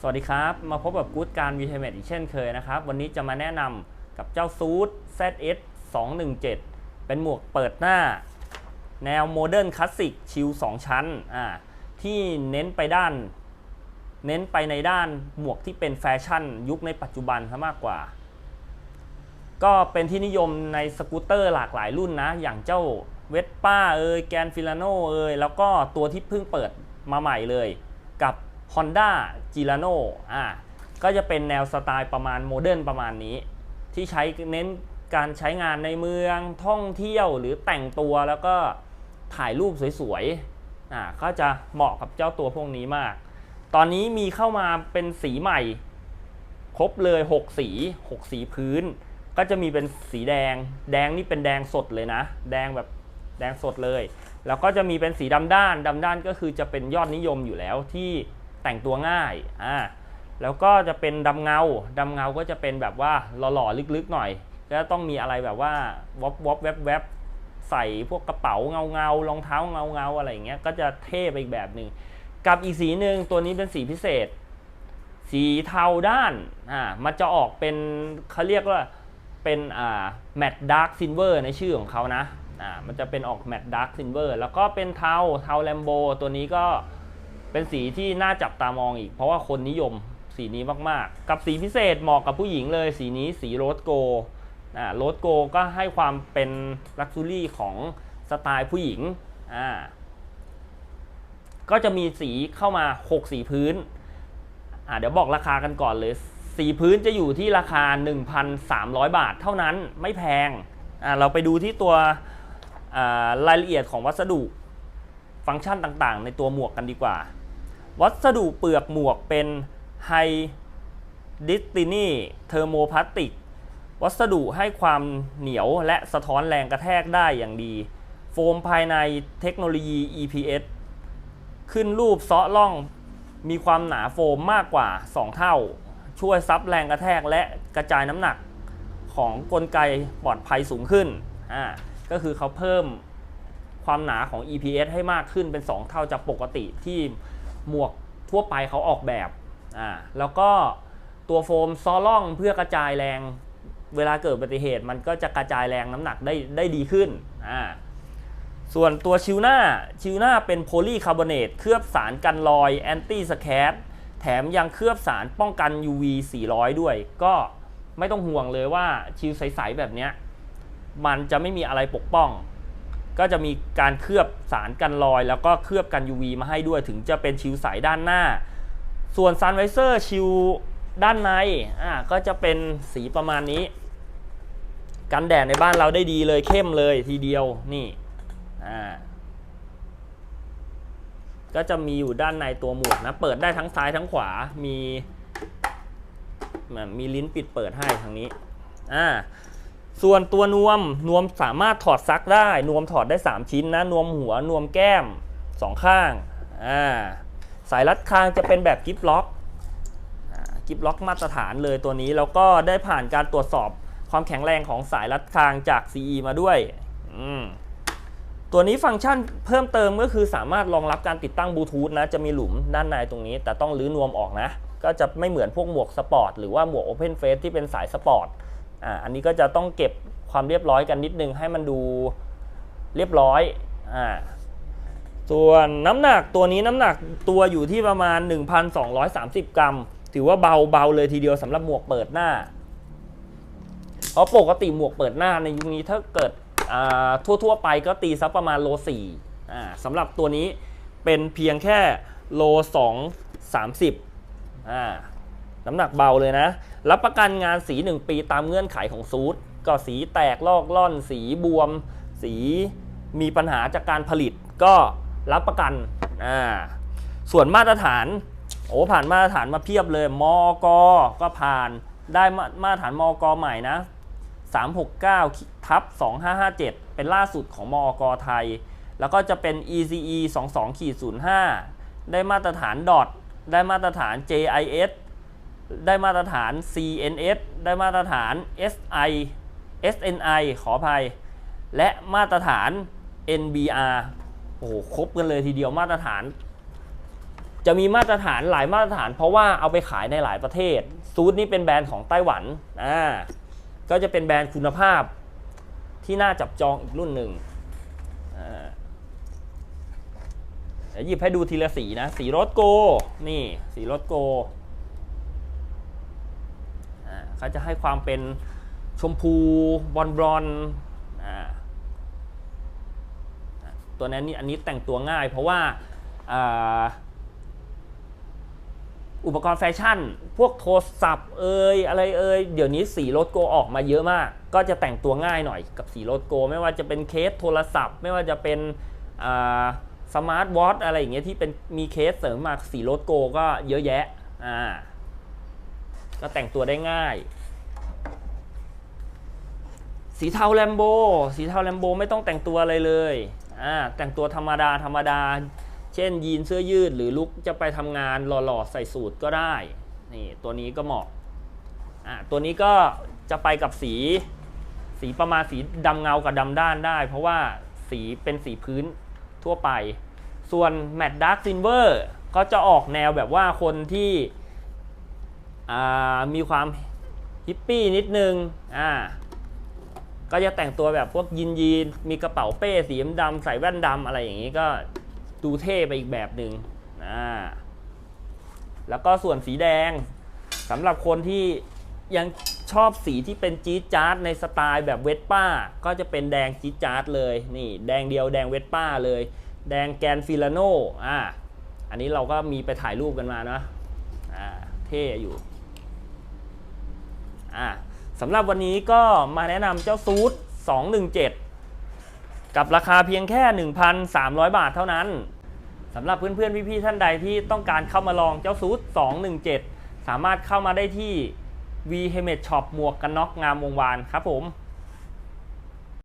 สวัสดีครับ มาพบกับกู๊ดการ v t เมอีกเช่นเคยนะครับ วันนี้จะมาแนะนำกับเจ้าซูด ZS 217 เป็นหมวกเปิดหน้า แนวโมเดิร์นคลาสสิกชิล2ชั้นอ่าที่เน้นไปด้าน เน้นไปในด้านหมวกที่เป็นแฟชั่น ยุคในปัจจุบันซะมากกว่า ก็เป็นที่นิยมในสกูตเตอร์หลากหลายรุ่นนะ อย่างเจ้าเวสป้าเอยแกนฟิลาโนเอยแล้วก็ตัวที่เพิ่งเปิดมาใหม่เลย กับ Honda g i r a n o อ่าก็จะเป็นแนวสไตล์ประมาณโมเดิร์นประมาณนี้ ที่ใช้เน้นการใช้งานในเมืองท่องเที่ยวหรือแต่งตัวแล้วก็ถ่ายรูปสวยๆอ่าก็จะเหมาะกับเจ้าตัวพวกนี้มาก ตอนนี้มีเข้ามาเป็นสีใหม่ ครบเลย 6 สี 6 สีพื้น ก็จะมีเป็นสีแดง แดงนี่เป็นแดงสดเลยนะ แดงแบบแดงสดเลย แล้วก็จะมีเป็นสีดำด้านดำด้านก็คือจะเป็นยอดนิยมอยู่แล้วที่ แต่งตัวง่ายอ่าแล้วก็จะเป็นดำเงาดำเงาก็จะเป็นแบบว่าหล่อๆลึกๆหน่อย ก็ต้องมีอะไรแบบว่าวอบวอบแวบแวบใส่พวกกระเป๋าเงาเงารองเท้าเงาเงาอะไรอย่างเงี้ยก็จะเท่ไปอีกแบบหนึ่งกับอีกสีหนึ่งตัวนี้เป็นสีพิเศษ สีเทาด้านอ่ามันจะออกเป็นเขาเรียกว่าเป็นอ่าแมตต์ดาร์คซิลเวอร์ในชื่อของเขานะอ่ามันจะเป็นออกแมตต์ดาร์คซิลเวอร์แล้วก็เป็นเทาเทาแลมโบตัวนี้ก็ เป็นสีที่น่าจับตามองอีก เพราะว่าคนนิยมสีนี้มากๆ กับสีพิเศษเหมาะกับผู้หญิงเลย สีนี้สีโรสโกอ่าโรสโกก็ให้ความเป็นลักซ์รี่ของสไตล์ผู้หญิงอ่าก็จะมีสีเข้ามา 6 สีพื้นอ่าเดี๋ยวบอกราคากันก่อนเลย สีพื้นจะอยู่ที่ราคา 1,300 บาทเท่านั้นไม่แพงอ่าเราไปดูที่ตัวอ่ารายละเอียดของวัสดุ ฟังก์ชันต่างๆ ในตัวหมวกกันดีกว่า วัสดุเปลือกหมวกเป็นไฮดิสตินีเทอร์โมพลาสติก วัสดุให้ความเหนียวและสะท้อนแรงกระแทกได้อย่างดี โฟมภายในเทคโนโลยี EPS ขึ้นรูปเซาะล่องมีความหนาโฟมมากกว่า 2 เท่า ช่วยซับแรงกระแทกและกระจายน้ำหนักของกลไกปลอดภัยสูงขึ้น อ่า ก็คือเขาเพิ่มความหนาของ EPS ให้มากขึ้นเป็น 2 เท่าจากปกติที่ หมวกทั่วไปเขาออกแบบอ่าแล้วก็ตัวโฟมซอล่องเพื่อกระจายแรง เวลาเกิดอุบัติเหตุ มันก็จะกระจายแรงน้ำหนักได้ได้ดีขึ้นอ่าส่วนตัวชิวหน้าชิวหน้าเป็นโพลีคาร์บอเนตเคลือบสารกันรอยแอนตี้สแครแถมยังเคลือบสารป้องกัน UV 400 ด้วย ก็ไม่ต้องห่วงเลยว่าชิวใส ๆ แบบเนี้ยมันจะไม่มีอะไรปกป้อง ก็จะมีการเคลือบสารกันรอย แล้วก็เคลือบกัน UV มาให้ด้วยถึงจะเป็นชิวใสด้านหน้า ส่วนซันไวเซอร์ชิวด้านในอ่าก็จะเป็นสีประมาณนี้ กันแดดในบ้านเราได้ดีเลยเข้มเลยทีเดียวนี่อ่าก็จะมีอยู่ด้านในตัวหมวกนะ เปิดได้ทั้งซ้ายทั้งขวามีมีลิ้นปิดเปิดให้ทางนี้อ่า ส่วนตัวนวมนวมสามารถถอดซักได้ นวมถอดได้ 3 ชิ้นนะ นวมหัวนวมแก้มสองข้างอ่าสายรัดคางจะเป็นแบบกิฟล็อกกิฟล็อกมาตรฐานเลยตัวนี้ แล้วก็ได้ผ่านการตรวจสอบความแข็งแรงของสายรัดคางจาก CE มาด้วย ตัวนี้ฟังก์ชันเพิ่มเติมก็คือสามารถรองรับการติดตั้งบลูทูธนะ จะมีหลุมด้านในตรงนี้ แต่ต้องรื้อนวมออกนะ ก็จะไม่เหมือนพวกหมวกสปอร์ตหรือว่าหมวก Open Face ที่เป็นสายสปอร์ต อ่าอันนี้ก็จะต้องเก็บความเรียบร้อยกันนิดนึงให้มันดูเรียบร้อยอ่าส่วนน้ำหนักตัวนี้น้ำหนักตัวอยู่ที่ประมาณ 1,230 กรัม ถือว่าเบาเบาเลยทีเดียวสำหรับหมวกเปิดหน้า เพราะปกติหมวกเปิดหน้าในยุคนี้ถ้าเกิดอ่าทั่วๆไปก็ตีสักประมาณโลสี่อ่าสำหรับตัวนี้เป็นเพียงแค่โลสองสามสิบอ่า น้ำหนักเบาเลยนะ รับประกันงานสี 1 ปีตามเงื่อนไขของซูดก็สีแตกลอกล่อน สีบวม สีมีปัญหาจากการผลิตก็รับประกันอ่าส่วนมาตรฐานโอ้ผ่านมาตรฐานมาเพียบเลยมอกก็ผ่านได้มาตรฐานมอกใหม่นะ369ทับ2557 เป็นล่าสุดของมอกไทย แล้วก็จะเป็น ECE 22ขีด05 ได้มาตรฐานดอทได้มาตรฐาน JIS ได้มาตรฐาน CNS ได้มาตรฐาน SI SNI ขออภัย และมาตรฐาน NBR โอ้โหครบกันเลยทีเดียวมาตรฐาน จะมีมาตรฐานหลายมาตรฐาน เพราะว่าเอาไปขายในหลายประเทศ ซูดนี่เป็นแบรนด์ของไต้หวันอ่าก็จะเป็นแบรนด์คุณภาพที่น่าจับจองอีกรุ่นหนึ่งอ่าเดี๋ยวหยิบให้ดูทีละสีนะ สีรถโก นี่ สีรถโก เขาจะให้ความเป็นชมพูบอลบอลตัวนั้นนี่อันนี้แต่งตัวง่าย เพราะว่าอุปกรณ์แฟชั่น พวกโทรศัพท์เอ่ยอะไรเอ่ยเดี๋ยวนี้สีรถโกออกมาเยอะมาก ก็จะแต่งตัวง่ายหน่อยกับสีรถโกไม่ว่าจะเป็นเคสโทรศัพท์ ไม่ว่าจะเป็นสมาร์ทวอทอะไรอย่างเงี้ยที่เป็นมีเคสเสริมมาสีรถโกก็เยอะแยะอ่า ก็แต่งตัวได้ง่าย สีเทาแลมโบ สีเทาแลมโบไม่ต้องแต่งตัวอะไรเลยอ่าแต่งตัวธรรมดาธรรมดา เช่นยีนเสื้อยืดหรือลุกจะไปทำงานหล่อๆใส่สูทก็ได้ นี่ตัวนี้ก็เหมาะอ่าตัวนี้ก็จะไปกับสีสีประมาณสีดำเงากับดำด้านได้ เพราะว่าสีเป็นสีพื้นทั่วไป ส่วนแม t ด Dark Silver ก็จะออกแนวแบบว่าคนที่ มีความฮิปปี้นิดนึงอ่าก็จะแต่งตัวแบบพวกยีนยีนมีกระเป๋าเป้สีดำใส่แว่นดำอะไรอย่างนี้ก็ดูเท่ไปอีกแบบหนึ่งอ่าแล้วก็ส่วนสีแดงสำหรับคนที่ยังชอบสีที่เป็นจี๊ดจ๊าดในสไตล์แบบเวสป้า ก็จะเป็นแดงจี๊ดจ๊าดเลยนี่แดงเดียวแดงเวสป้าเลย แดงแกนฟิลาโนอ่าอันนี้เราก็มีไปถ่ายรูปกันมานะอ่าเท่อยู่ อ่าสำหรับวันนี้ก็มาแนะนำเจ้าซูด217 กับราคาเพียงแค่ 1,300 บาทเท่านั้นสำหรับเพื่อนๆ พี่ๆ ท่านใดที่ต้องการเข้ามาลองเจ้าซูด217 สามารถเข้ามาได้ที่ V Helmet Shop หมวกกันน็อกงามวงวานครับผม